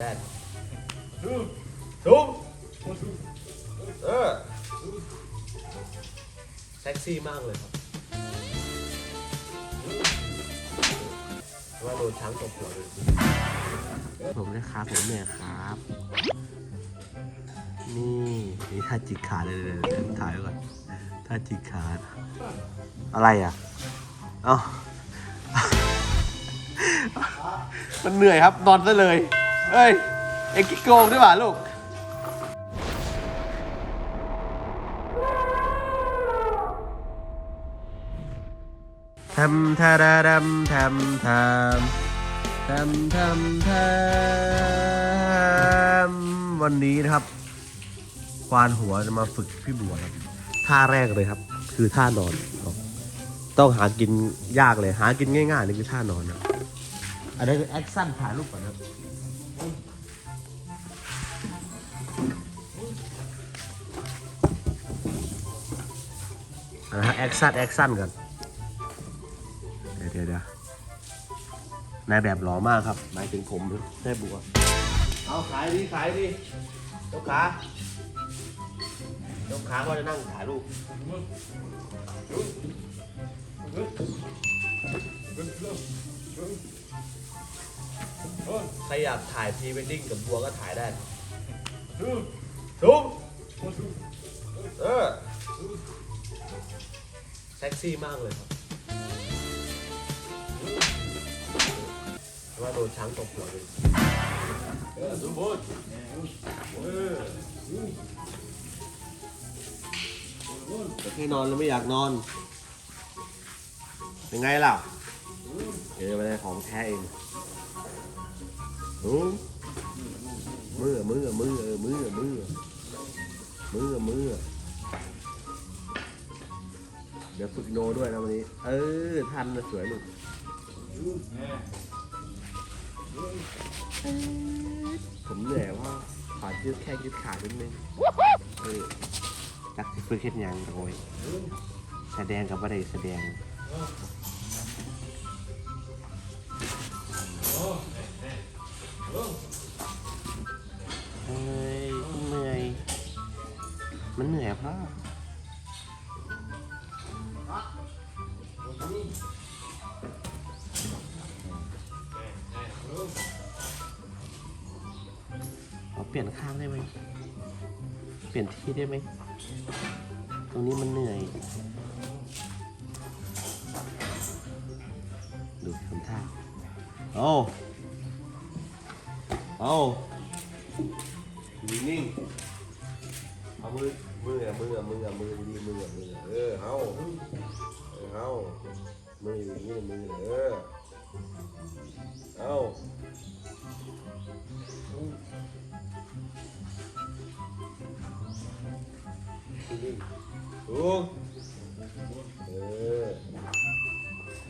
แดนทุบเออแซ็กซี่มากเลยครับว่าโดนช้างตบหัวเลยผมนะครับผมเนี่ยครับ นี่นี่ท่าจิกขาเลยเลยเดี๋ยวถ่ายไว้ก่อนท่าจิกขาอะไรอะเอ้ามันเหนื่อยครับนอนซะเลย เอ้ย เอ็กกิโกงด้วยป่ะลูก ทำทาราดำทำทำทำทำทำวันนี้นะครับ ควานหัวจะมาฝึกพี่บัวครับ ท่าแรกเลยครับ คือท่านอนครับต้องหากินยากเลย หากินง่ายๆนี่คือท่านอนนะอันนี้คือแอคชั่นถ่ายรูปก่อนครับ นะฮะแอคชั่นแอคชั่นกันเดี๋ยวเดี๋ยวเดี๋ยวนายแบบหล่อมากครับหมายถึงผมได้บัวเอาขายดีขายดียกขายกขาก็จะนั่งถ่ายรูปใครอยากถ่ายพรีเวดดิ้งกับบัวก็ถ่ายได้ทุบเออ แซ็กซี่มากเลยครับว่าโดนช้างตบหัวเลยเออทุกคนเออให้นอนแล้วไม่อยากนอน เป็นไงล่ะเจอไปได้ของแท้เองอมือมือมือมือมือมือมือ เดี๋ยวฝึกโนด้วยนะวันนี้ เออ ทันนะสวยลูกผมเหนื่อยว่าขอยืดแค่ยืดขานิดนึงเออจักสิฝึกเฮ็ดหยังโอยแสดงกับว่าได้แสดงเฮ้ยเหนื่อย มันเหนื่อยเพราะ อเปลี่ยนข้างได้ไหม เปลี่ยนที่ได้ไหม ตรงนี้มันเหนื่อย ดูทำท่าเอาเอาอยู่นิ่งเอามือมืออะมืออะมืออะมือดีมืออะมือเออเอาเออเอามืออยู่นี่มือเออ เอาถูกเออ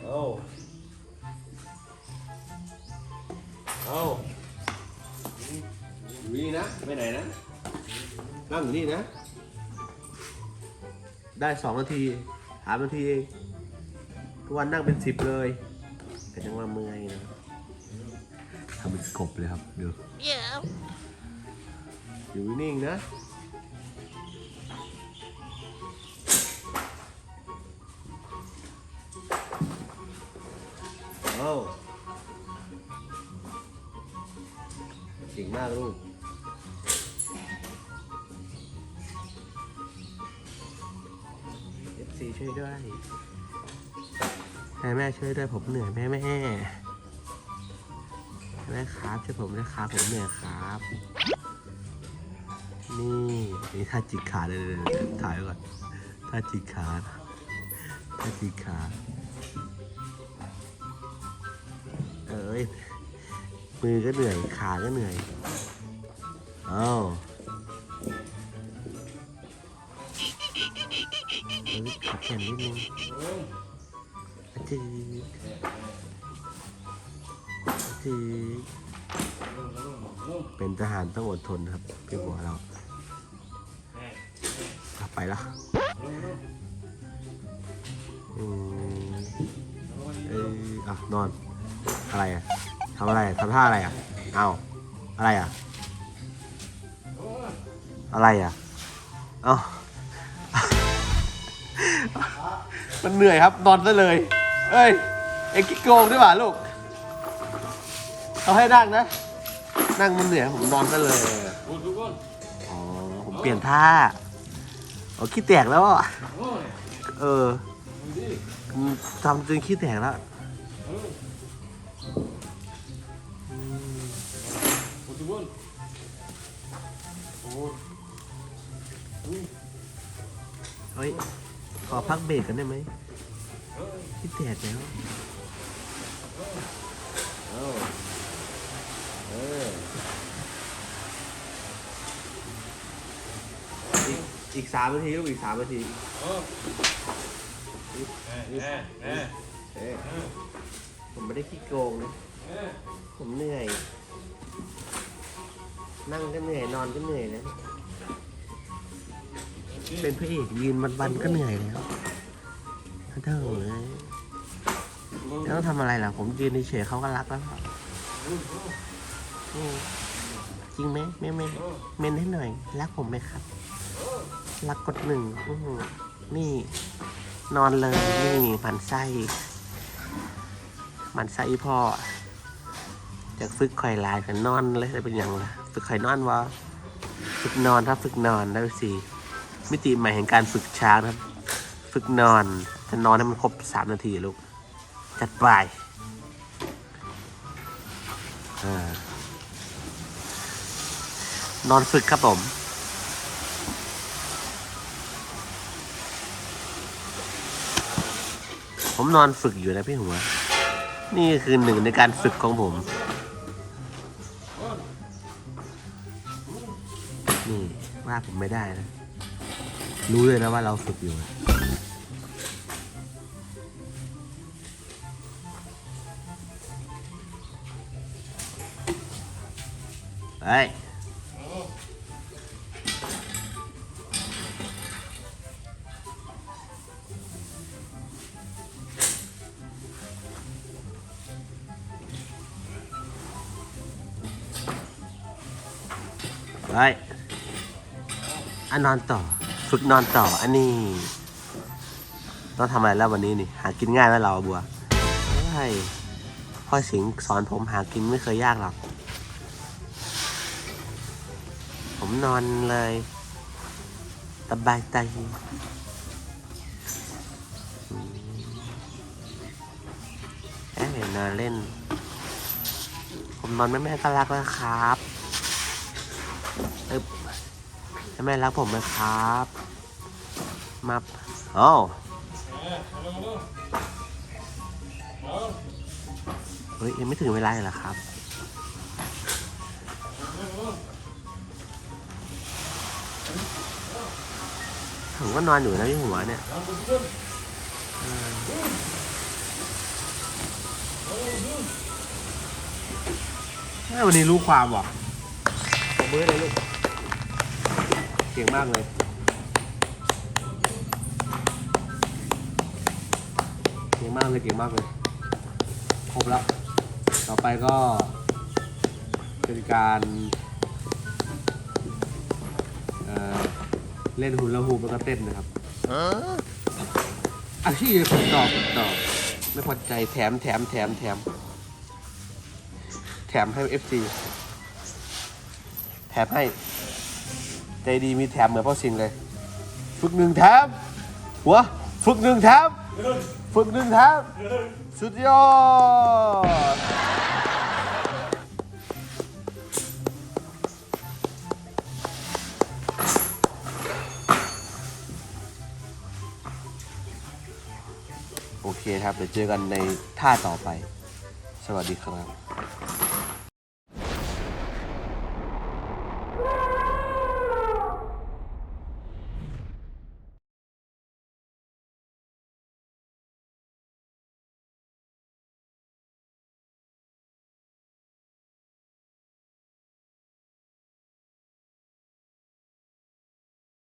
เอาเอาอยู่นี่นะ ไปไหนนะ นั่งอยู่นี่นะ ได้สองนาทีสามนาทีเอง ทุกวันนั่งเป็นสิบเลย แต่จังว่าเมื่อยนะทำเป็นกบเลยครับดูอยู่นิ่งๆนะเอาเก่งมากลูกเอฟซีช่วยด้วย แม่แม่ช่วยด้วยผมเหนื่อยแม่แม่แม่ครับช่วยผมด้วยครับผมเหนื่อยครับ นี่นี่ท่าจิกขาเลยเลยถ่ายไว้ก่อนท่าจิกขาท่าจิกขาเอ้ยมือก็เหนื่อยขาก็เหนื่อยเอ้าเฮ้ยขาแข็งนิดนึง จืดอาจืดเป็นทหารต้องอดทนครับ พี่หัวเราไปละอืมเอออะนอน อะไรอะทำอะไรทำท่าอะไรอะเอาอะไรอะ อะไรอะเอ้ามันเหนื่อยครับ นอนซะเลย เอ้ย เอ็งกิ๊กโกงด้วยว่ะลูกเขาให้นั่งนะ นั่งมันเหนื่อยผมนอนซะเลยอ๋อผมเปลี่ยนท่าโอ้ขี้แตกแล้วอะเออผมทำจนขี้แตกแล้วเฮ้ย ขอพักเบรกกันได้ไหม ขี้แตกแล้วอีกอีกสามนาทีลูกอีกสามนาทีเอ้ยผมไม่ได้ขี้โกงนะผมเหนื่อย นั่งก็เหนื่อยนอนก็เหนื่อยแล้วเป็นพระเอกยืนวันๆก็เหนื่อยแล้ว เท่าเลยแล้วต้องทำอะไรล่ะ ผมยืนเฉยเขาก็รักแล้วจริงไหมแม่แม่เมนให้หน่อย รักผมไหมครับ รักกดหนึ่งนี่ นอนเลย นี่หมันไส้มันไส้พ่อจะฝึกข่อยลายกันนอนเลยจะเป็นอย่างไรฝึกข่อยนอนวะฝึกนอนถ้าฝึกนอนได้สิมิติใหม่แห่งการฝึกช้างครับ ฝึกนอน จะนอนให้มันครบสามนาทีลูก จัดไปนอนฝึกครับผมผมนอนฝึกอยู่นะพี่หัว นี่คือหนึ่งในการฝึกของผม นี่ว่าผมไม่ได้นะ รู้เลยนะว่าเราฝึกอยู่ เฮ้ยไปอันนอนต่อ ฝึกนอนต่อ อันนี้ ต้องทำอะไรแล้ววันนี้นี่ หากินง่ายไหมเราบัวใช่พ่อสิงสอนผมหากินไม่เคยยากหรอก ผมนอนเลยสบายใจอืมเอ้ยนอนเล่น ผมนอนแม่แม่ก็รักแล้วครับเอบแม่รักผมไหมครับ มาโอ้าเฮ้ยยังไม่ถึงเวลาเหรอครับ ผมก็นอนอยู่นะที่หัวเนี่ยวันนี้รู้ความว่ะผมมือเลยลูก เก่งมากเลยเก่งมากเลยเก่งมากเลย ครบแล้ว ต่อไปก็เป็นการ เอ่อ เล่นหุ่นละหูปแล้วก็เต้นนะครับอาชีพฝึกต่อฝึกต่อไม่พอใจแถมแถมแถมแถม แถมให้ FC แถมให้ ใจดีมีแถมเหมือนพ่อสิงเลย ฝึกหนึ่งแถมหัวฝึกหนึ่งแถมฝึกหนึ่งแถมสุดยอด เคครับ เดี๋ยวเจอกันในท่าต่อไป สวัสดีครับ